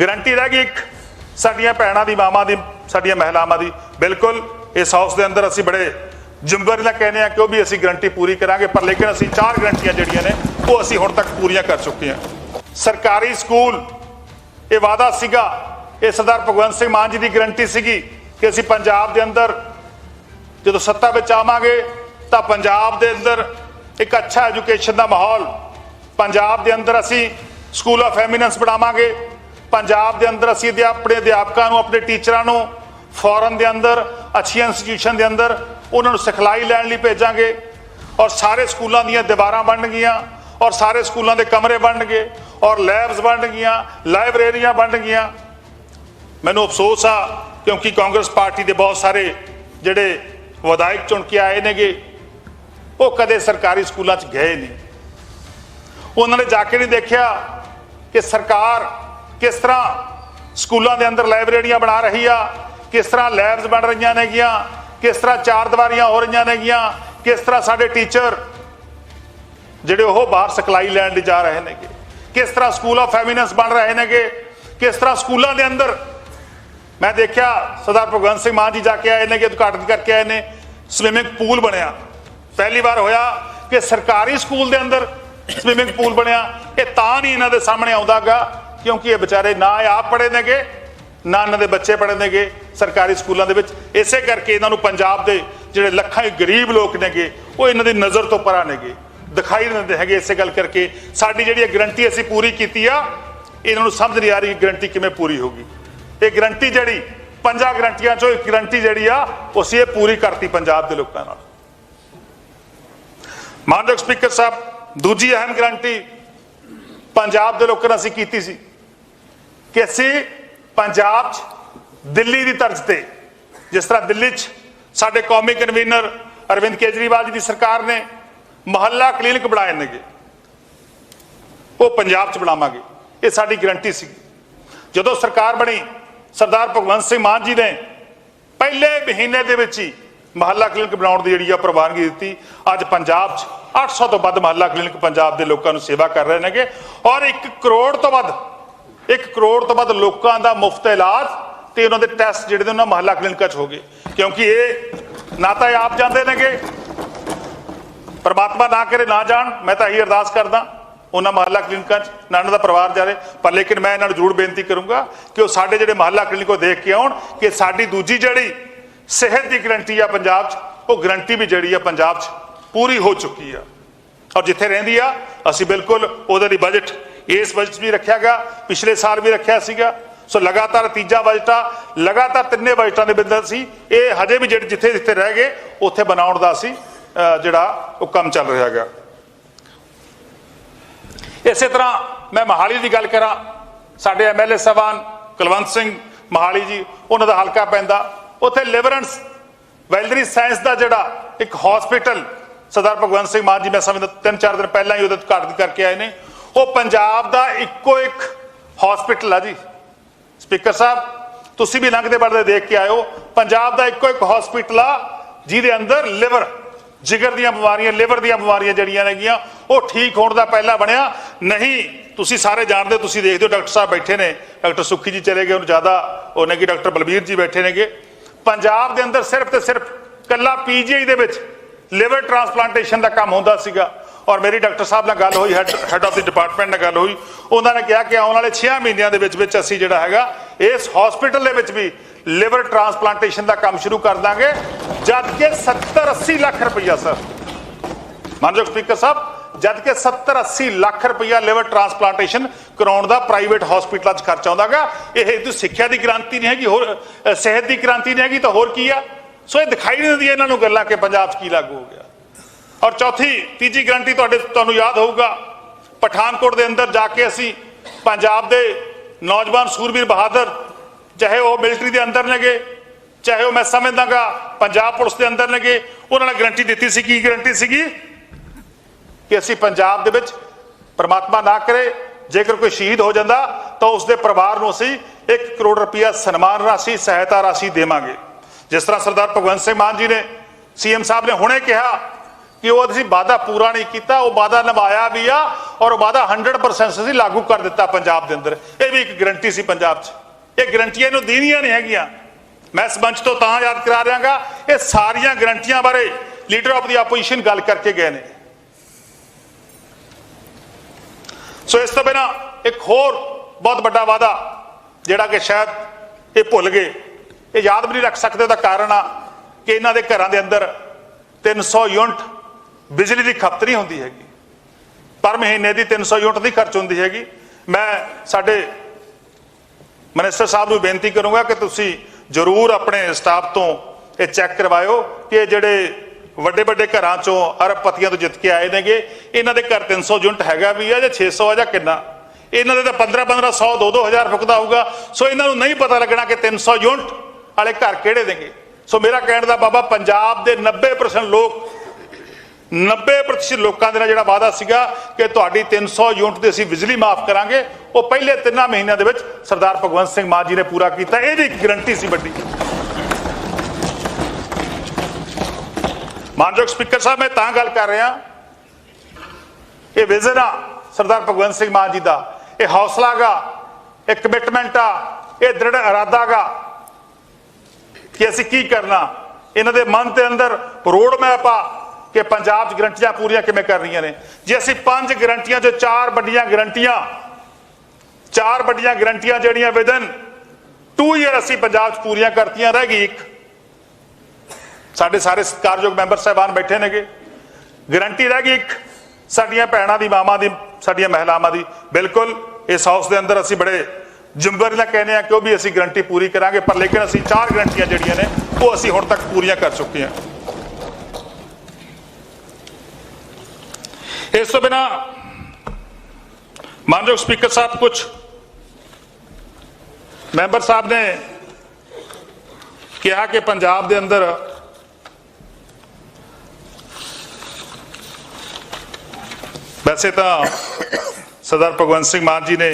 Guarantee ਰਹਿ ਗਈ ਇੱਕ। ਸਾਡੀਆਂ ਭੈਣਾਂ ਦੀ, ਮਾਵਾਂ ਦੀ, ਸਾਡੀਆਂ ਮਹਿਲਾਵਾਂ ਦੀ। ਬਿਲਕੁਲ, ਇਸ ਹਾਊਸ ਦੇ ਅੰਦਰ ਅਸੀਂ ਬੜੇ ਜ਼ਿੰਮੇਵਾਰੀ ਨਾਲ ਕਹਿੰਦੇ ਆ ਕਿ ਉਹ ਵੀ ਅਸੀਂ ਗਰੰਟੀ ਪੂਰੀ ਕਰਾਂਗੇ, ਪਰ ਲੇਕਿਨ ਅਸੀਂ ਚਾਰ ਗਰੰਟੀਆਂ ਜਿਹੜੀਆਂ ਨੇ, ਉਹ ਅਸੀਂ ਹੁਣ ਤੱਕ ਪੂਰੀਆਂ ਕਰ ਚੁੱਕੇ ਹਾਂ। ਸਰਕਾਰੀ ਸਕੂਲ, ਇਹ ਵਾਅਦਾ ਸੀਗਾ। ਇਹ ਸਰਦਾਰ ਭਗਵੰਤ ਸਿੰਘ ਮਾਨ ਜੀ ਦੀ ਗਰੰਟੀ ਸੀਗੀ ਕਿ ਅਸੀਂ ਪੰਜਾਬ ਦੇ ਅੰਦਰ ਜਦੋਂ ਸੱਤਾ ਵਿੱਚ ਆਵਾਂਗੇ, ਤਾਂ ਪੰਜਾਬ ਦੇ ਅੰਦਰ ਇੱਕ ਅੱਛਾ ਐਜੂਕੇਸ਼ਨ ਦਾ ਮਾਹੌਲ, ਪੰਜਾਬ ਦੇ ਅੰਦਰ ਅਸੀਂ ਸਕੂਲ ਆਫ ਐਮੀਨੈਂਸ ਬਣਾਵਾਂਗੇ। ਪੰਜਾਬ ਦੇ ਅੰਦਰ ਅਸੀਂ ਅਧਿਆ- ਆਪਣੇ ਅਧਿਆਪਕਾਂ ਨੂੰ, ਆਪਣੇ ਟੀਚਰਾਂ ਨੂੰ, ਫੋਰਨ ਦੇ ਅੰਦਰ, ਅੱਛੀਆਂ ਇੰਸਟੀਟਿਊਸ਼ਨ ਦੇ ਅੰਦਰ ਉਹਨਾਂ ਨੂੰ ਸਿਖਲਾਈ ਲੈਣ ਲਈ ਭੇਜਾਂਗੇ। ਔਰ ਸਾਰੇ ਸਕੂਲਾਂ ਦੀਆਂ ਦੀਵਾਰਾਂ ਬਣਨਗੀਆਂ ਔਰ ਸਾਰੇ ਸਕੂਲਾਂ ਦੇ ਕਮਰੇ ਬਣਨਗੇ ਔਰ ਲੈਬਸ ਬਣਨਗੀਆਂ ਲਾਇਬ੍ਰੇਰੀਆਂ ਬਣਨਗੀਆਂ ਮੈਨੂੰ ਅਫਸੋਸ ਆ, ਕਿਉਂਕਿ ਕਾਂਗਰਸ ਪਾਰਟੀ ਦੇ ਬਹੁਤ ਸਾਰੇ ਜਿਹੜੇ ਵਿਧਾਇਕ ਚੁਣ ਕੇ ਆਏ ਨੇਗੇ, ਉਹ ਕਦੇ ਸਰਕਾਰੀ ਸਕੂਲਾਂ 'ਚ ਗਏ ਨਹੀਂ। ਉਹਨਾਂ ਨੇ ਜਾ ਕੇ ਨਹੀਂ ਦੇਖਿਆ ਕਿ ਸਰਕਾਰ ਕਿਸ ਤਰ੍ਹਾਂ ਸਕੂਲਾਂ ਦੇ ਅੰਦਰ ਲਾਇਬ੍ਰੇਰੀਆਂ ਬਣਾ ਰਹੀ ਆ? ਕਿਸ ਤਰ੍ਹਾਂ ਲੈਬਸ ਬਣ ਰਹੀਆਂ ਨੇਗੀਆਂ? ਕਿਸ ਤਰ੍ਹਾਂ ਚਾਰ ਦੀਵਾਰੀਆਂ ਹੋ ਰਹੀਆਂ ਨੇਗੀਆਂ? ਕਿਸ ਤਰ੍ਹਾਂ ਸਾਡੇ ਟੀਚਰ ਜਿਹੜੇ ਉਹ ਬਾਹਰ ਸਿਖਲਾਈ ਲੈਣ ਲਈ ਜਾ ਰਹੇ ਨੇਗੇ? ਕਿਸ ਤਰ੍ਹਾਂ ਸਕੂਲ ਆਫ ਐਮੀਨੈਂਸ ਬਣ ਰਹੇ ਨੇਗੇ? ਕਿਸ ਤਰ੍ਹਾਂ ਸਕੂਲਾਂ ਦੇ ਅੰਦਰ? ਮੈਂ ਦੇਖਿਆ ਸਰਦਾਰ ਭਗਵੰਤ ਸਿੰਘ ਮਾਨ ਜੀ ਜਾ ਕੇ ਆਏ ਨੇ ਕਿ ਉਦਘਾਟਨ ਕਰਕੇ ਆਏ ਨੇ। ਸਵਿਮਿੰਗ ਪੂਲ ਬਣਿਆ। ਪਹਿਲੀ ਵਾਰ ਹੋਇਆ ਕਿ ਸਰਕਾਰੀ ਸਕੂਲ ਦੇ ਅੰਦਰ ਸਵਿਮਿੰਗ ਪੂਲ ਬਣਿਆ। ਇਹ ਤਾਂ ਨਹੀਂ ਇਹਨਾਂ ਦੇ ਸਾਹਮਣੇ ਆਉਂਦਾਗਾ ਕਿਉਂਕਿ ਇਹ ਵਿਚਾਰੇ ਨਾ ਇਹ ਆਪ ਪੜ੍ਹੇ ਨੇਗੇ, ਨਾ ਇਹਨਾਂ ਦੇ ਬੱਚੇ ਪੜ੍ਹੇ ਨੇਗੇ ਸਰਕਾਰੀ ਸਕੂਲਾਂ ਦੇ ਵਿੱਚ। ਇਸੇ ਕਰਕੇ ਇਹਨਾਂ ਨੂੰ ਪੰਜਾਬ ਦੇ ਜਿਹੜੇ ਲੱਖਾਂ ਹੀ ਗਰੀਬ ਲੋਕ ਨੇਗੇ, ਉਹ ਇਹਨਾਂ ਦੀ ਨਜ਼ਰ ਤੋਂ ਪਰਾਂ ਨੇਗੇ। ਦਿਖਾਈ ਨਹੀਂ ਦਿੰਦੇ ਹੈਗੇ ਇਸੇ ਗੱਲ ਕਰਕੇ। ਸਾਡੀ ਜਿਹੜੀ ਇਹ ਗਰੰਟੀ ਅਸੀਂ ਪੂਰੀ ਕੀਤੀ ਆ, ਇਹਨਾਂ ਨੂੰ ਸਮਝ ਨਹੀਂ ਆ ਰਹੀ ਗਰੰਟੀ ਕਿਵੇਂ ਪੂਰੀ ਹੋਗੀ ਇਹ ਗਰੰਟੀ ਜਿਹੜੀ, ਪੰਜਾਂ ਗਰੰਟੀਆਂ ਚੋਂ ਇੱਕ ਗਰੰਟੀ ਜਿਹੜੀ ਆ, ਉਹ ਅਸੀਂ ਇਹ ਪੂਰੀ ਕਰਤੀ ਪੰਜਾਬ ਦੇ ਲੋਕਾਂ ਨਾਲ। ਮਾਨਯੋਗ ਸਪੀਕਰ ਸਾਹਿਬ, ਦੂਜੀ ਅਹਿਮ ਗਰੰਟੀ ਪੰਜਾਬ ਦੇ ਲੋਕਾਂ ਨਾਲ ਅਸੀਂ ਕੀਤੀ ਸੀ। ਕਿ ਅਸੀਂ ਪੰਜਾਬ 'ਚ ਦਿੱਲੀ ਦੀ ਤਰਜ਼ ਤੇ, ਜਿਸ ਤਰ੍ਹਾਂ ਦਿੱਲੀ 'ਚ ਸਾਡੇ ਕੌਮੀ ਕਨਵੀਨਰ ਅਰਵਿੰਦ ਕੇਜਰੀਵਾਲ ਜੀ ਦੀ ਸਰਕਾਰ ਨੇ ਮਹੱਲਾ ਕਲੀਨਿਕ ਬਣਾਏ ਨੇਗੇ, ਉਹ ਪੰਜਾਬ 'ਚ ਬਣਾਵਾਂਗੇ। ਇਹ ਸਾਡੀ ਗਰੰਟੀ ਸੀ। ਜਦੋਂ ਸਰਕਾਰ ਬਣੀ, ਸਰਦਾਰ ਭਗਵੰਤ ਸਿੰਘ ਮਾਨ ਜੀ ਨੇ ਪਹਿਲੇ ਮਹੀਨੇ ਦੇ ਵਿੱਚ ਹੀ ਮਹੱਲਾ ਕਲੀਨਿਕ ਬਣਾਉਣ ਦੀ ਜਿਹੜੀ ਆ ਪ੍ਰਵਾਨਗੀ ਦਿੱਤੀ। ਅੱਜ ਪੰਜਾਬ 'ਚ 800 ਤੋਂ ਵੱਧ ਮਹੱਲਾ ਕਲੀਨਿਕ ਪੰਜਾਬ ਦੇ ਲੋਕਾਂ ਨੂੰ ਸੇਵਾ ਕਰ ਰਹੇ ਨੇਗੇ ਔਰ 1 ਕਰੋੜ ਤੋਂ ਵੱਧ 1 ਕਰੋੜ ਤੋਂ ਵੱਧ ਲੋਕਾਂ ਦਾ ਮੁਫਤ ਇਲਾਜ ਤੇ ਉਹਨਾਂ ਦੇ ਟੈਸਟ ਜਿਹੜੇ ਨੇ ਉਹਨਾਂ ਮਹੱਲਾ ਕਲੀਨਿਕਾਂ 'ਚ ਹੋ ਗਏ। ਕਿਉਂਕਿ ਇਹ ਨਾ ਤਾਂ ਇਹ ਆਪ ਜਾਂਦੇ ਨੇਗੇ, ਪਰਮਾਤਮਾ ਨਾ ਕਰੇ ਨਾ ਜਾਣ, ਮੈਂ ਤਾਂ ਇਹੀ ਅਰਦਾਸ ਕਰਦਾ ਉਹਨਾਂ ਮਹੱਲਾ ਕਲੀਨਿਕਾਂ 'ਚ, ਨਾ ਉਹਨਾਂ ਦਾ ਪਰਿਵਾਰ ਜਾਵੇ। ਪਰ ਲੇਕਿਨ ਮੈਂ ਇਹਨਾਂ ਨੂੰ ਜ਼ਰੂਰ ਬੇਨਤੀ ਕਰੂੰਗਾ ਕਿ ਉਹ ਸਾਡੇ ਜਿਹੜੇ ਮਹੱਲਾ ਕਲੀਨਿਕ ਉਹ ਦੇਖ ਕੇ ਆਉਣ ਕਿ ਸਾਡੀ ਦੂਜੀ ਜਿਹੜੀ ਸਿਹਤ ਦੀ ਗਰੰਟੀ ਆ ਪੰਜਾਬ 'ਚ, ਉਹ ਗਰੰਟੀ ਵੀ ਜਿਹੜੀ ਆ ਪੰਜਾਬ 'ਚ ਪੂਰੀ ਹੋ ਚੁੱਕੀ ਆ। ਔਰ ਜਿੱਥੇ ਰਹਿੰਦੀ ਆ, ਅਸੀਂ ਬਿਲਕੁਲ ਉਹਦੇ ਲਈ ਬਜਟ ਇਸ ਬਜਟ ਵੀ ਰੱਖਿਆ ਗਿਆ, ਪਿਛਲੇ ਸਾਲ ਵੀ ਰੱਖਿਆ ਸੀਗਾ। ਸੋ ਲਗਾਤਾਰ ਤੀਜਾ ਬਜਟ ਆ ਲਗਾਤਾਰ ਤਿੰਨੇ ਬਜਟਾਂ ਦੇ ਬਿੰਦਰ ਸੀ। ਇਹ ਹਜੇ ਵੀ ਜਿਹੜੇ ਜਿੱਥੇ ਜਿੱਥੇ ਰਹਿ ਗਏ, ਉੱਥੇ ਬਣਾਉਣ ਦਾ ਸੀ ਜਿਹੜਾ ਉਹ ਕੰਮ ਚੱਲ ਰਿਹਾ ਹੈਗਾ। ਇਸੇ ਤਰ੍ਹਾਂ ਮੈਂ ਮਹਾਲੀ ਦੀ ਗੱਲ ਕਰਾਂ। ਸਾਡੇ ਐਮਐਲਏ ਸਵਾਨ ਕੁਲਵੰਤ ਸਿੰਘ ਮਹਾਲੀ ਜੀ, ਉਹਨਾਂ ਦਾ ਹਲਕਾ ਪੈਂਦਾ। ਉੱਥੇ ਲਿਵਰੈਂਸ ਵੈਲਡਰੀ ਸਾਇੰਸ ਦਾ ਜਿਹੜਾ ਇੱਕ ਹਸਪੀਟਲ ਸਰਦਾਰ ਭਗਵੰਤ ਸਿੰਘ ਮਾਨ ਜੀ, ਮੈਂ ਸਮਝਦਾ ਤਿੰਨ ਚਾਰ ਦਿਨ ਪਹਿਲਾਂ ਹੀ ਉਹਦੇ ਉਦਘਾਟਨ ਕਰਕੇ ਆਏ ਨੇ। ਉਹ ਪੰਜਾਬ ਦਾ ਇੱਕੋ ਇੱਕ ਹਸਪੀਟਲ ਆ ਜੀ। ਸਪੀਕਰ ਸਾਹਿਬ, ਤੁਸੀਂ ਵੀ ਲੰਘਦੇ ਵੜਦੇ ਦੇਖ ਕੇ ਆਇਓ। ਪੰਜਾਬ ਦਾ ਇੱਕੋ ਇੱਕ ਹਸਪੀਟਲ ਆ, ਜਿਹਦੇ ਅੰਦਰ ਲਿਵਰ ਜਿਗਰ ਦੀਆਂ ਬਿਮਾਰੀਆਂ ਲਿਵਰ ਦੀਆਂ ਬਿਮਾਰੀਆਂ ਜਿਹੜੀਆਂ ਨੇਗੀਆਂ, ਉਹ ਠੀਕ ਹੋਣ ਦਾ ਪਹਿਲਾ ਬਣਿਆ। ਨਹੀਂ, ਤੁਸੀਂ ਸਾਰੇ ਜਾਣਦੇ ਤੁਸੀਂ ਦੇਖਦੇ ਹੋ, ਡਾਕਟਰ ਸਾਹਿਬ ਬੈਠੇ ਨੇ। ਡਾਕਟਰ ਸੁੱਖੀ ਜੀ ਚਲੇ ਗਏ, ਉਹਨੂੰ ਜ਼ਿਆਦਾ ਉਹਨੇ ਕਿ ਡਾਕਟਰ ਬਲਬੀਰ ਜੀ ਬੈਠੇ ਨੇਗੇ। ਪੰਜਾਬ ਦੇ ਅੰਦਰ ਸਿਰਫ ਤੇ ਸਿਰਫ ਕੱਲਾ ਪੀਜੀਆਈ ਦੇ ਵਿੱਚ ਲਿਵਰ ਟ੍ਰਾਂਸਪਲਾਂਟੇਸ਼ਨ ਦਾ ਕੰਮ ਹੁੰਦਾ ਸੀਗਾ। ਔਰ ਮੇਰੀ ਡਾਕਟਰ ਸਾਹਿਬ ਨਾਲ ਗੱਲ ਹੋਈ ਹੈਡ ਆਫ ਦੀ ਡਿਪਾਰਟਮੈਂਟ ਨਾਲ ਗੱਲ ਹੋਈ। ਉਹਨਾਂ ਨੇ ਕਿਹਾ ਕਿ ਆਉਣ ਵਾਲੇ 6 ਮਹੀਨਿਆਂ ਦੇ ਵਿੱਚ ਵਿੱਚ ਅਸੀਂ ਜਿਹੜਾ ਹੈਗਾ, ਇਸ ਹਸਪੀਟਲ ਦੇ ਵਿੱਚ ਵੀ ਲਿਵਰ ਟ੍ਰਾਂਸਪਲਾਂਟੇਸ਼ਨ ਦਾ ਕੰਮ ਸ਼ੁਰੂ ਕਰ ਦਾਂਗੇ। ਜਦ ਕਿ 70 80 ਲੱਖ ਰੁਪਈਆ ਸਰ ਮਾਨਯੋਗ ਸਪੀਕਰ ਸਾਹਿਬ ਜਦ ਕਿ 70 80 ਲੱਖ ਰੁਪਈਆ ਲਿਵਰ ਟ੍ਰਾਂਸਪਲਾਂਟੇਸ਼ਨ ਕਰਾਉਣ ਦਾ ਪ੍ਰਾਈਵੇਟ ਹਸਪੀਟਲਾਂ 'ਚ ਖਰਚਾ ਆਉਂਦਾਗਾ ਇਹ ਤਾਂ ਸਿੱਖਿਆ ਦੀ ਕ੍ਰਾਂਤੀ ਨਹੀਂ ਹੈਗੀ, ਹੋਰ ਸਿਹਤ ਦੀ ਕ੍ਰਾਂਤੀ ਨਹੀਂ ਹੈਗੀ ਤਾਂ ਹੋਰ ਕੀ ਆ? ਸੋ ਇਹ ਦਿਖਾਈ ਨਹੀਂ ਦਿੰਦੀ ਇਹਨਾਂ ਨੂੰ ਗੱਲਾਂ ਕਿ ਪੰਜਾਬ 'ਚ ਕੀ ਲਾਗੂ ਹੋ ਗਿਆ। ਔਰ ਚੌਥੀ, ਤੀਜੀ ਗਰੰਟੀ ਤੁਹਾਡੇ ਤੁਹਾਨੂੰ ਯਾਦ ਹੋਊਗਾ, ਪਠਾਨਕੋਟ ਦੇ ਅੰਦਰ ਜਾ ਕੇ ਅਸੀਂ ਪੰਜਾਬ ਦੇ ਨੌਜਵਾਨ ਸੂਰਬੀਰ ਬਹਾਦਰ, ਚਾਹੇ ਉਹ ਮਿਲਟਰੀ ਦੇ ਅੰਦਰ ਨੇਗੇ, ਚਾਹੇ ਉਹ ਮੈਂ ਸਮਝਦਾਗਾ ਪੰਜਾਬ ਪੁਲਿਸ ਦੇ ਅੰਦਰ ਨੇਗੇ, ਉਹਨਾਂ ਨੇ ਗਰੰਟੀ ਦਿੱਤੀ ਸੀ, ਕੀ ਗਰੰਟੀ ਸੀਗੀ? ਕਿ ਅਸੀਂ ਪੰਜਾਬ ਦੇ ਵਿੱਚ ਪਰਮਾਤਮਾ ਨਾ ਕਰੇ, ਜੇਕਰ ਕੋਈ ਸ਼ਹੀਦ ਹੋ ਜਾਂਦਾ, ਤਾਂ ਉਸ ਦੇ ਪਰਿਵਾਰ ਨੂੰ ਅਸੀਂ 1 ਕਰੋੜ ਰੁਪਇਆ ਸਨਮਾਨ ਰਾਸ਼ੀ, ਸਹਾਇਤਾ ਰਾਸ਼ੀ ਦੇਵਾਂਗੇ। ਜਿਸ ਤਰ੍ਹਾਂ ਸਰਦਾਰ ਭਗਵੰਤ ਸਿੰਘ ਮਾਨ ਜੀ ਨੇ, ਸੀਐਮ ਸਾਹਿਬ ਨੇ ਹੁਣੇ ਕਿਹਾ ਕਿ ਉਹ ਅਸੀਂ ਵਾਅਦਾ ਪੂਰਾ ਨਹੀਂ ਕੀਤਾ, ਉਹ ਵਾਅਦਾ ਨਿਭਾਇਆ ਵੀ ਆ ਔਰ ਉਹ ਵਾਅਦਾ 100% ਅਸੀਂ ਲਾਗੂ ਕਰ ਦਿੱਤਾ ਪੰਜਾਬ ਦੇ ਅੰਦਰ। ਇਹ ਵੀ ਇੱਕ ਗਰੰਟੀ ਸੀ ਪੰਜਾਬ 'ਚ। ਇਹ ਗਰੰਟੀਆਂ ਇਹਨੂੰ ਦੇਣੀਆਂ ਨਹੀਂ ਹੈਗੀਆਂ। ਮੈਂ ਇਸ ਮੰਚ ਤੋਂ ਤਾਂ ਯਾਦ ਕਰਾ ਰਿਹਾਗਾ, ਇਹ ਸਾਰੀਆਂ ਗਰੰਟੀਆਂ ਬਾਰੇ ਲੀਡਰ ਆਫ ਦੀ ਆਪੋਜੀਸ਼ਨ ਗੱਲ ਕਰਕੇ ਗਏ ਨੇ। ਸੋ ਇਸ ਤੋਂ ਬਿਨਾ ਇੱਕ ਹੋਰ ਬਹੁਤ ਵੱਡਾ ਵਾਅਦਾ, ਜਿਹੜਾ ਕਿ ਸ਼ਾਇਦ ਇਹ ਭੁੱਲ ਗਏ, ਇਹ ਯਾਦ ਵੀ ਨਹੀਂ ਰੱਖ ਸਕਦੇ, ਉਹਦਾ ਕਾਰਨ ਆ ਕਿ ਇਹਨਾਂ ਦੇ ਘਰਾਂ ਦੇ ਅੰਦਰ 300 ਯੂਨਿਟ ਬਿਜਲੀ ਦੀ ਖਪਤ ਨਹੀਂ ਹੁੰਦੀ ਹੈਗੀ। ਪਰ ਮਹੀਨੇ ਦੀ 300 ਯੂਨਿਟ ਦੀ ਖਰਚ ਹੁੰਦੀ ਹੈਗੀ। ਮੈਂ ਸਾਡੇ ਮਨਿਸਟਰ ਸਾਹਿਬ ਨੂੰ ਬੇਨਤੀ ਕਰੂੰਗਾ ਕਿ ਤੁਸੀਂ ਜ਼ਰੂਰ ਆਪਣੇ ਸਟਾਫ ਤੋਂ ਇਹ ਚੈੱਕ ਕਰਵਾਇਓ ਕਿ ਜਿਹੜੇ ਵੱਡੇ ਵੱਡੇ ਘਰਾਂ ਚੋਂ ਅਰਬਪਤੀਆਂ ਤੋਂ ਜਿੱਤ ਕੇ ਆਏ ਨੇਗੇ, ਇਹਨਾਂ ਦੇ ਘਰ 300 ਯੂਨਿਟ ਹੈਗਾ ਵੀ ਆ ਜਾਂ 600 ਆ ਜਾਂ ਕਿੰਨਾ? ਇਹਨਾਂ ਦੇ ਤਾਂ 15 1500 2 2000 ਫੁਕਦਾ ਹੋਊਗਾ। ਸੋ ਇਹਨਾਂ ਨੂੰ ਨਹੀਂ ਪਤਾ ਲੱਗਣਾ ਕਿ 300 ਯੂਨਿਟ ਵਾਲੇ ਘਰ ਕਿਹੜੇ ਦੇਗੇ ਸੋ ਮੇਰਾ ਕਹਿਣ ਦਾ ਬਾਬਾ, ਪੰਜਾਬ ਦੇ 90% ਲੋਕ 90% ਲੋਕਾਂ ਦੇ ਨਾਲ ਜਿਹੜਾ ਵਾਅਦਾ ਸੀਗਾ ਕਿ ਤੁਹਾਡੀ 300 ਯੂਨਿਟ ਦੀ ਅਸੀਂ ਬਿਜਲੀ ਮਾਫ ਕਰਾਂਗੇ, ਉਹ ਪਹਿਲੇ ਤਿੰਨਾਂ ਮਹੀਨਿਆਂ ਦੇ ਵਿੱਚ ਸਰਦਾਰ ਭਗਵੰਤ ਸਿੰਘ ਮਾਨ ਜੀ ਨੇ ਪੂਰਾ ਕੀਤਾ। ਇਹ ਵੀ ਇੱਕ ਗਰੰਟੀ ਸੀ ਵੱਡੀ। ਮਾਨਯੋਗ ਸਪੀਕਰ ਸਾਹਿਬ, ਮੈਂ ਤਾਂ ਗੱਲ ਕਰ ਰਿਹਾ, ਇਹ ਵਿਜ਼ਨ ਆ ਸਰਦਾਰ ਭਗਵੰਤ ਸਿੰਘ ਮਾਨ ਜੀ ਦਾ। ਇਹ ਹੌਸਲਾ ਗਾ, ਇਹ ਕਮਿਟਮੈਂਟ ਆ, ਇਹ ਦ੍ਰਿੜ ਇਰਾਦਾ ਗਾ ਕਿ ਅਸੀਂ ਕੀ ਕਰਨਾ। ਇਹਨਾਂ ਦੇ ਮਨ ਦੇ ਅੰਦਰ ਰੋਡ ਮੈਪ ਆ ਕਿ ਪੰਜਾਬ 'ਚ ਗਰੰਟੀਆਂ ਪੂਰੀਆਂ ਕਿਵੇਂ ਕਰਨੀਆਂ ਨੇ? ਜੇ ਅਸੀਂ ਪੰਜ ਗਰੰਟੀਆਂ ਚੋਂ ਚਾਰ ਵੱਡੀਆਂ ਗਰੰਟੀਆਂ, ਚਾਰ ਵੱਡੀਆਂ ਗਰੰਟੀਆਂ ਜਿਹੜੀਆਂ ਵਿਦਨ 2 ਇਅਰ ਅਸੀਂ ਪੰਜਾਬ 'ਚ ਪੂਰੀਆਂ ਕਰਤੀਆਂ, ਰਹਿ ਗਈ ਇੱਕ। ਸਾਡੇ ਸਾਰੇ ਕਾਰਜੋਗ ਮੈਂਬਰ ਸਾਹਿਬਾਨ ਬੈਠੇ ਨੇਗੇ। ਗਰੰਟੀ ਰਹਿ ਗਈ ਇੱਕ, ਸਾਡੀਆਂ ਭੈਣਾਂ ਦੀ, ਮਾਵਾਂ ਦੀ, ਸਾਡੀਆਂ ਮਹਿਲਾਵਾਂ ਦੀ। ਬਿਲਕੁਲ, ਇਸ ਹਾਊਸ ਦੇ ਅੰਦਰ ਅਸੀਂ ਬੜੇ ਜ਼ਿੰਮੇਵਾਰੀ ਨਾਲ ਕਹਿੰਦੇ ਆ ਕਿ ਉਹ ਵੀ ਅਸੀਂ ਗਰੰਟੀ ਪੂਰੀ ਕਰਾਂਗੇ, ਪਰ ਲੇਕਿਨ ਅਸੀਂ ਚਾਰ ਗਰੰਟੀਆਂ ਜਿਹੜੀਆਂ ਨੇ, ਉਹ ਅਸੀਂ ਹੁਣ ਤੱਕ ਪੂਰੀਆਂ ਕਰ ਚੁੱਕੇ ਹਾਂ। ਇਸ ਤੋਂ ਬਿਨਾ ਮਾਨਯੋਗ ਸਪੀਕਰ ਸਾਹਿਬ ਕੁਝ ਮੈਂਬਰ ਸਾਹਿਬ ਨੇ ਕਿਹਾ ਕਿ ਪੰਜਾਬ ਦੇ ਅੰਦਰ ਵੈਸੇ ਤਾਂ ਸਰਦਾਰ ਭਗਵੰਤ ਸਿੰਘ ਮਾਨ ਜੀ ਨੇ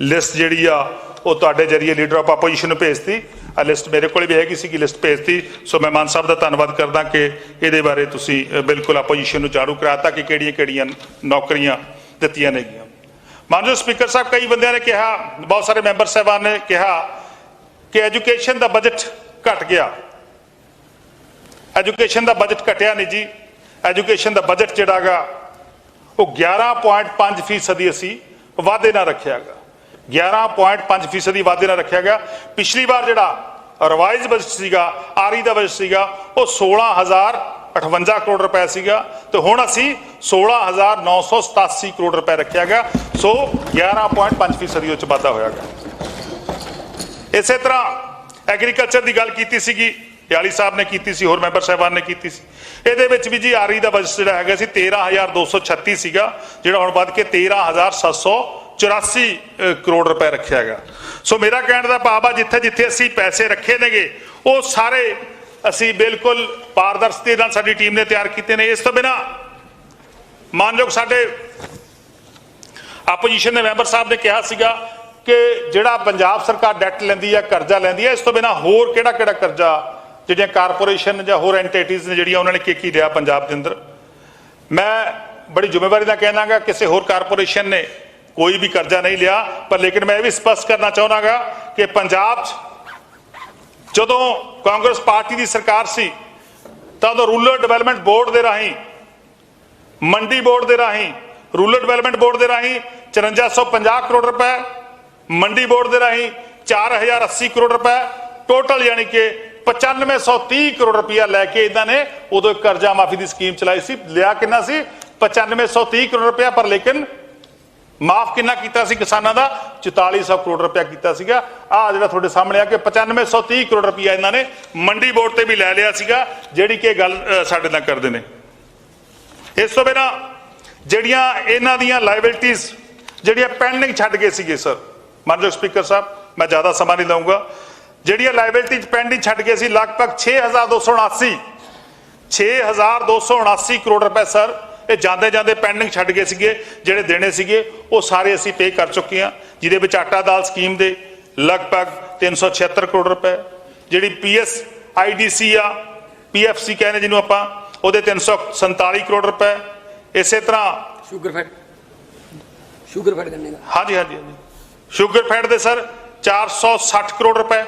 ਲਿਸਟ ਜਿਹੜੀ ਆ ਉਹ ਤੁਹਾਡੇ ਜਰੀਏ ਲੀਡਰ ਆਫ ਆਪੋਜੀਸ਼ਨ ਨੂੰ ਭੇਜਤੀ। ਆ ਲਿਸਟ ਮੇਰੇ ਕੋਲ ਵੀ ਹੈਗੀ ਸੀ ਕਿ ਲਿਸਟ ਭੇਜਤੀ ਸੋ ਮੈਂ ਮਾਨ ਸਾਹਿਬ ਦਾ ਧੰਨਵਾਦ ਕਰਦਾ ਕਿ ਇਹਦੇ ਬਾਰੇ ਤੁਸੀਂ ਬਿਲਕੁਲ ਆਪੋਜੀਸ਼ਨ ਨੂੰ ਜਾਣੂ ਕਰਾਤਾ ਕਿ ਕਿਹੜੀਆਂ ਕਿਹੜੀਆਂ ਨੌਕਰੀਆਂ ਦਿੱਤੀਆਂ ਨੇਗੀਆਂ ਮਾਨਯੋਗ ਸਪੀਕਰ ਸਾਹਿਬ, ਕਈ ਬੰਦਿਆਂ ਨੇ ਕਿਹਾ, ਬਹੁਤ ਸਾਰੇ ਮੈਂਬਰ ਸਾਹਿਬਾਨ ਨੇ ਕਿਹਾ ਕਿ ਐਜੂਕੇਸ਼ਨ ਦਾ ਬਜਟ ਘਟ ਗਿਆ। ਐਜੂਕੇਸ਼ਨ ਦਾ ਬਜਟ ਘਟਿਆ ਨਹੀਂ ਜੀ। ਐਜੂਕੇਸ਼ਨ ਦਾ ਬਜਟ ਜਿਹੜਾਗਾ ਉਹ 11.5 ਫੀਸਦੀ ਅਸੀਂ ਵਾਧੇ ਨਾਲ ਰੱਖਿਆਗਾ 11.5 ਫੀਸਦੀ ਵਾਧੇ ਨਾਲ ਰੱਖਿਆ ਗਿਆ। ਪਿਛਲੀ ਵਾਰ ਜਿਹੜਾ ਰਿਵਾਈਜ਼ ਬਜਟ ਸੀਗਾ, ਆਰੀ ਦਾ ਬਜਟ ਸੀਗਾ, ਉਹ 16058 ਕਰੋੜ ਰੁਪਏ ਸੀਗਾ ਤੇ ਹੁਣ ਅਸੀਂ 16987 ਕਰੋੜ ਰੁਪਏ ਰੱਖਿਆ ਗਿਆ। ਸੋ 11.5 ਫੀਸਦੀ ਵਿੱਚ ਵਾਧਾ ਹੋਇਆ ਗਿਆ। ਇਸੇ ਤਰ੍ਹਾਂ ਐਗਰੀਕਲਚਰ ਦੀ ਗੱਲ ਕੀਤੀ ਸੀਗੀ ਯਾਲੀ ਸਾਹਿਬ ਨੇ ਕੀਤੀ ਸੀ, ਹੋਰ ਮੈਂਬਰ ਸਾਹਿਬਾਨ ਨੇ ਕੀਤੀ ਸੀ। ਇਹਦੇ ਵਿੱਚ ਵੀ ਜੀ ਆਰੀ ਦਾ ਬਜਟ ਜਿਹੜਾ ਹੈਗਾ ਸੀ 13236 ਸੀਗਾ, ਜਿਹੜਾ ਹੁਣ ਵੱਧ ਕੇ 13700 84 ਕਰੋੜ ਰੁਪਏ ਰੱਖਿਆ ਹੈਗਾ। ਸੋ ਮੇਰਾ ਕਹਿਣ ਦਾ ਭਾਵ ਆ, ਜਿੱਥੇ ਜਿੱਥੇ ਅਸੀਂ ਪੈਸੇ ਰੱਖੇ ਨੇਗੇ, ਉਹ ਸਾਰੇ ਅਸੀਂ ਬਿਲਕੁਲ ਪਾਰਦਰਸ਼ਤੀ ਨਾਲ ਸਾਡੀ ਟੀਮ ਨੇ ਤਿਆਰ ਕੀਤੇ ਨੇ। ਇਸ ਤੋਂ ਬਿਨਾ ਮਾਨਯੋਗ ਸਾਡੇ ਆਪੋਜੀਸ਼ਨ ਦੇ ਮੈਂਬਰ ਸਾਹਿਬ ਨੇ ਕਿਹਾ ਸੀਗਾ ਕਿ ਜਿਹੜਾ ਪੰਜਾਬ ਸਰਕਾਰ ਡੈਟ ਲੈਂਦੀ ਹੈ ਕਰਜ਼ਾ ਲੈਂਦੀ ਹੈ ਇਸ ਤੋਂ ਬਿਨਾ ਹੋਰ ਕਿਹੜਾ ਕਿਹੜਾ ਕਰਜ਼ਾ ਜਿਹੜੀਆਂ ਕਾਰਪੋਰੇਸ਼ਨ ਜਾਂ ਹੋਰ ਐਂਟੀਟੀਆਂ ਨੇ ਜਿਹੜੀਆਂ ਉਹਨਾਂ ਨੇ ਕੀ ਕੀ ਲਿਆ ਪੰਜਾਬ ਦੇ ਅੰਦਰ। ਮੈਂ ਬੜੀ ਜ਼ਿੰਮੇਵਾਰੀ ਨਾਲ ਕਹਿਣਾਗਾ ਕਿਸੇ ਹੋਰ ਕਾਰਪੋਰੇਸ਼ਨ ਨੇ ਕੋਈ ਵੀ ਕਰਜ਼ਾ ਨਹੀਂ ਲਿਆ, ਪਰ ਲੇਕਿਨ ਮੈਂ ਇਹ ਵੀ ਸਪਸ਼ਟ ਕਰਨਾ ਚਾਹੁੰਦਾਗਾ ਕਿ ਪੰਜਾਬ 'ਚ ਜਦੋਂ ਕਾਂਗਰਸ ਪਾਰਟੀ ਦੀ ਸਰਕਾਰ ਸੀ, ਤਾਂ ਉਦੋਂ ਰੂਰਲ ਡਿਵੈਲਪਮੈਂਟ ਬੋਰਡ ਦੇ ਰਾਹੀਂ, ਮੰਡੀ ਬੋਰਡ ਦੇ ਰਾਹੀਂ, ਰੂਰਲ ਡਿਵੈਲਪਮੈਂਟ ਬੋਰਡ ਦੇ ਰਾਹੀਂ 5450 ਕਰੋੜ ਰੁਪਏ, ਮੰਡੀ ਬੋਰਡ ਦੇ ਰਾਹੀਂ 4080 ਕਰੋੜ ਰੁਪਏ, ਟੋਟਲ ਯਾਨੀ ਕਿ 9530 ਕਰੋੜ ਰੁਪਇਆ ਲੈ ਕੇ ਇਹਨਾਂ ਨੇ ਉਦੋਂ ਕਰਜ਼ਾ ਮਾਫੀ ਦੀ ਸਕੀਮ ਚਲਾਈ ਸੀ, ਲਿਆ ਕਿੰਨਾ ਸੀ? 9530 ਕਰੋੜ ਰੁਪਇਆ, ਪਰ ਲੇਕਿਨ ਮਾਫ ਕਿੰਨਾ ਕੀਤਾ ਸੀ ਕਿਸਾਨਾਂ ਦਾ? 4400 ਕਰੋੜ ਰੁਪਇਆ ਕੀਤਾ ਸੀਗਾ। ਆ ਜਿਹੜਾ ਤੁਹਾਡੇ ਸਾਹਮਣੇ ਆ ਕਿ 9530 ਕਰੋੜ ਰੁਪਇਆ ਇਹਨਾਂ ਨੇ ਮੰਡੀ ਬੋਰਡ ਤੇ ਵੀ ਲੈ ਲਿਆ ਸੀਗਾ, ਜਿਹੜੀ ਕਿ ਇਹ ਗੱਲ ਸਾਡੇ ਨਾਲ ਕਰਦੇ ਨੇ। ਇਸ ਤੋਂ ਬਿਨਾ ਜਿਹੜੀਆਂ ਇਹਨਾਂ ਦੀਆਂ ਲਾਇਬਿਲਟੀਆਂ ਜਿਹੜੀਆਂ ਪੈਂਡਿੰਗ ਛੱਡ ਗਏ ਸੀਗੇ ਸਰ ਮਾਨਯੋਗ ਸਪੀਕਰ ਸਾਹਿਬ, ਮੈਂ ਜ਼ਿਆਦਾ ਸਮਾਂ ਨਹੀਂ ਲਵਾਂਗਾ ਜਿਹੜੀਆਂ ਲਾਇਬਿਲਟੀਜ਼ ਪੈਂਡਿੰਗ ਛੱਡ ਗਏ ਸੀ, ਲਗਭਗ 6279 6279 ਕਰੋੜ ਰੁਪਏ ਸਰ ਇਹ ਜਾਂਦੇ ਜਾਂਦੇ ਪੈਂਡਿੰਗ ਛੱਡ ਗਏ ਸੀਗੇ ਜਿਹੜੇ ਦੇਣੇ ਸੀਗੇ ਉਹ ਸਾਰੇ ਅਸੀਂ ਪੇ ਕਰ ਚੁੱਕੇ ਹਾਂ ਜਿਹਦੇ ਵਿੱਚ ਆਟਾ ਦਾਲ ਸਕੀਮ ਦੇ ਲਗਭਗ 376 ਕਰੋੜ ਰੁਪਏ ਜਿਹੜੀ ਪੀਐਸ ਆਈਡੀਸੀ ਆ ਪੀਐਫਸੀ ਕਹਿੰਦੇ ਜਿਹਨੂੰ ਆਪਾਂ ਉਹਦੇ 347 ਕਰੋੜ ਰੁਪਏ ਇਸੇ ਤਰ੍ਹਾਂ ਸ਼ੂਗਰ ਫੈਟ ਸ਼ੂਗਰ ਫੈਟ ਕਰਨੇ ਦਾ। ਹਾਂਜੀ ਹਾਂਜੀ ਹਾਂਜੀ। ਸ਼ੂਗਰ ਫੈਟ ਦੇ ਸਰ 460 ਕਰੋੜ ਰੁਪਏ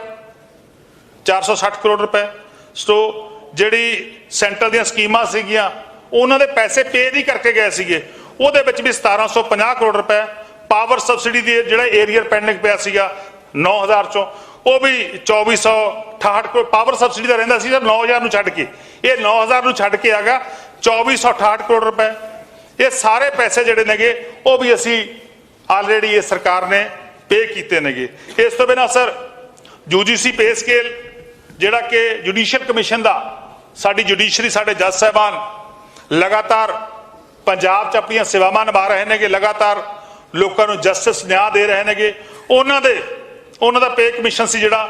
460 ਕਰੋੜ ਰੁਪਏ। ਸੋ ਜਿਹੜੀ ਸੈਂਟਰ ਦੀਆਂ ਸਕੀਮਾਂ ਸੀਗੀਆਂ ਉਹਨਾਂ ਦੇ ਪੈਸੇ ਪੇ ਨਹੀਂ ਕਰਕੇ ਗਏ ਸੀਗੇ। ਉਹਦੇ ਵਿੱਚ ਵੀ 1750 ਕਰੋੜ ਰੁਪਏ ਪਾਵਰ ਸਬਸਿਡੀ ਦੇ ਜਿਹੜਾ ਏਰੀਅਰ ਪੈਂਡਿੰਗ ਪਿਆ ਸੀਗਾ 9000 ਚੋਂ, ਉਹ ਵੀ 2468 ਕਰੋੜ ਪਾਵਰ ਸਬਸਿਡੀ ਦਾ ਰਹਿੰਦਾ ਸੀ 9000 ਨੂੰ ਛੱਡ ਕੇ। ਇਹ 9000 ਨੂੰ ਛੱਡ ਕੇ ਆਗਾ 2468 ਕਰੋੜ ਰੁਪਏ। ਇਹ ਸਾਰੇ ਪੈਸੇ ਜਿਹੜੇ ਨੇਗੇ, ਉਹ ਵੀ ਅਸੀਂ ਆਲਰੇਡੀ ਇਹ ਸਰਕਾਰ ਨੇ ਪੇ ਕੀਤੇ ਨੇਗੇ। ਇਸ ਤੋਂ ਬਿਨਾਂ ਸਰ ਯੂਜੀਸੀ ਪੇ ਸਕੇਲ ਜਿਹੜਾ ਕਿ ਜੁਡੀਸ਼ੀਅਲ ਕਮਿਸ਼ਨ ਦਾ, ਸਾਡੀ ਜੁਡੀਸ਼ਰੀ ਸਾਡੇ ਜੱਜ ਸਾਹਿਬਾਨ ਲਗਾਤਾਰ ਪੰਜਾਬ 'ਚ ਆਪਣੀਆਂ ਸੇਵਾਵਾਂ ਨਿਭਾ ਰਹੇ ਨੇਗੇ, ਲਗਾਤਾਰ ਲੋਕਾਂ ਨੂੰ ਜਸਟਿਸ ਨਿਆਂ ਦੇ ਰਹੇ ਨੇਗੇ। ਉਹਨਾਂ ਦੇ, ਉਹਨਾਂ ਦਾ ਪੇ ਕਮਿਸ਼ਨ ਸੀ ਜਿਹੜਾ,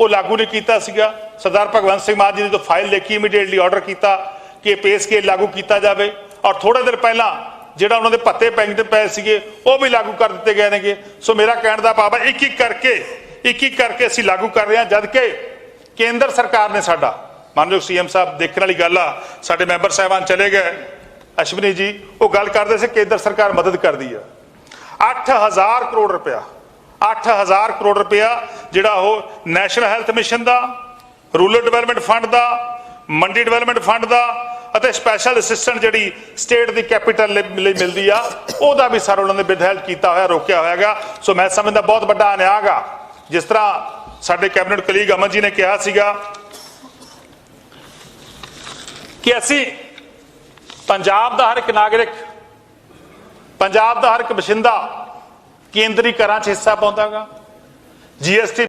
ਉਹ ਲਾਗੂ ਨਹੀਂ ਕੀਤਾ ਸੀਗਾ। ਸਰਦਾਰ ਭਗਵੰਤ ਸਿੰਘ ਮਾਨ ਜੀ ਨੇ ਤਾਂ ਫਾਈਲ ਲਿਖੀ ਇਮੀਡੀਏਟਲੀ ਆਰਡਰ ਕੀਤਾ ਕਿ ਪੇ ਸਕੇਲ ਲਾਗੂ ਕੀਤਾ ਜਾਵੇ। ਔਰ ਥੋੜੇ ਦਿਨ ਪਹਿਲਾਂ ਜਿਹੜਾ ਉਹਨਾਂ ਦੇ ਪੱਤੇ ਪੈਂਦੇ ਪਏ ਸੀਗੇ, ਉਹ ਵੀ ਲਾਗੂ ਕਰ ਦਿੱਤੇ ਗਏ ਨੇਗੇ। ਸੋ ਮੇਰਾ ਕਹਿਣ ਦਾ ਭਾਵ ਹੈ ਇੱਕ ਇੱਕ ਕਰਕੇ ਇੱਕ ਇੱਕ ਕਰਕੇ ਅਸੀਂ ਲਾਗੂ ਕਰ ਰਹੇ ਹਾਂ ਜਦ ਕਿ ਕੇਂਦਰ ਸਰਕਾਰ ਨੇ ਸਾਡਾ ਮਾਨਯੋਗ ਸੀਐਮ ਸਾਹਿਬ ਦੇਖਣ ਵਾਲੀ ਗੱਲ ਆ, ਸਾਡੇ ਮੈਂਬਰ ਸਾਹਿਬਾਨ ਚਲੇ ਗਏ। ਅਸ਼ਵਨੀ ਜੀ, ਉਹ ਗੱਲ ਕਰਦੇ ਸੀ, ਕੇਂਦਰ ਸਰਕਾਰ ਮਦਦ ਕਰਦੀ ਆ। 8000 ਕਰੋੜ ਰੁਪਇਆ 8000 ਕਰੋੜ ਰੁਪਇਆ ਜਿਹੜਾ ਉਹ ਨੈਸ਼ਨਲ ਹੈਲਥ ਮਿਸ਼ਨ ਦਾ, ਰੂਰਲ ਡਿਵੈਲਪਮੈਂਟ ਫੰਡ ਦਾ, ਮੰਡੀ ਡਿਵੈਲਪਮੈਂਟ ਫੰਡ ਦਾ ਅਤੇ ਸਪੈਸ਼ਲ ਅਸਿਸਟੈਂਟ ਜਿਹੜੀ ਸਟੇਟ ਦੀ ਕੈਪੀਟਲ ਲਈ ਮਿਲਦੀ ਆ, ਉਹਦਾ ਵੀ ਸਰ ਉਹਨਾਂ ਨੇ ਵਿਦਹੈਲਪ ਕੀਤਾ ਹੋਇਆ, ਰੋਕਿਆ ਹੋਇਆਗਾ ਸੋ ਮੈਂ ਸਮਝਦਾ ਬਹੁਤ ਵੱਡਾ ਅਨਿਆਗ ਆ। ਜਿਸ ਤਰ੍ਹਾਂ ਸਾਡੇ ਕੈਬਨਿਟ ਕਲੀਗ ਅਮਨ ਜੀ ਨੇ ਕਿਹਾ ਸੀਗਾ ਕਿ ਅਸੀਂ ਪੰਜਾਬ ਦਾ ਹਰ ਇੱਕ ਨਾਗਰਿਕ, ਪੰਜਾਬ ਦਾ ਹਰ ਇੱਕ ਵਸਿੰਦਾ ਕੇਂਦਰੀ ਕਰਾਂ 'ਚ ਹਿੱਸਾ ਪਾਉਂਦਾਗਾ। ਜੀਐਸਟੀ